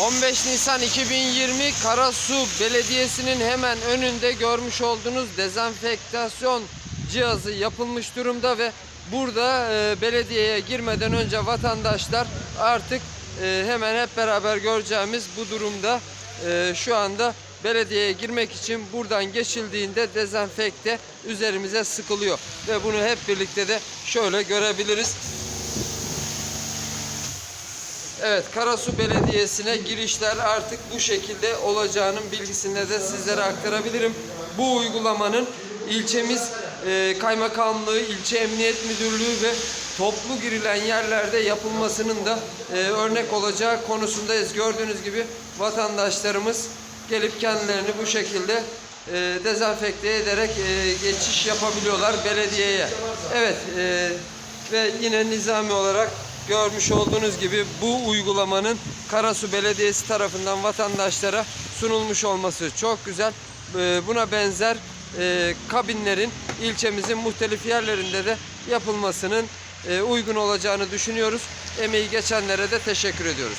15 Nisan 2020 Karasu Belediyesi'nin hemen önünde görmüş olduğunuz dezenfektasyon cihazı yapılmış durumda ve burada e, belediyeye girmeden önce vatandaşlar artık e, hemen hep beraber göreceğimiz bu durumda e, şu anda belediyeye girmek için buradan geçildiğinde dezenfekte üzerimize sıkılıyor ve bunu hep birlikte de şöyle görebiliriz. Evet, Karasu Belediyesi'ne girişler artık bu şekilde olacağının bilgisini de sizlere aktarabilirim. Bu uygulamanın ilçemiz e, kaymakamlığı, ilçe emniyet müdürlüğü ve toplu girilen yerlerde yapılmasının da e, örnek olacağı konusundayız. Gördüğünüz gibi vatandaşlarımız gelip kendilerini bu şekilde e, dezenfekte ederek e, geçiş yapabiliyorlar belediyeye. Evet, e, ve yine nizami olarak görmüş olduğunuz gibi bu uygulamanın Karasu Belediyesi tarafından vatandaşlara sunulmuş olması çok güzel. Ee, Buna benzer e, kabinlerin ilçemizin muhtelif yerlerinde de yapılmasının e, uygun olacağını düşünüyoruz. Emeği geçenlere de teşekkür ediyoruz.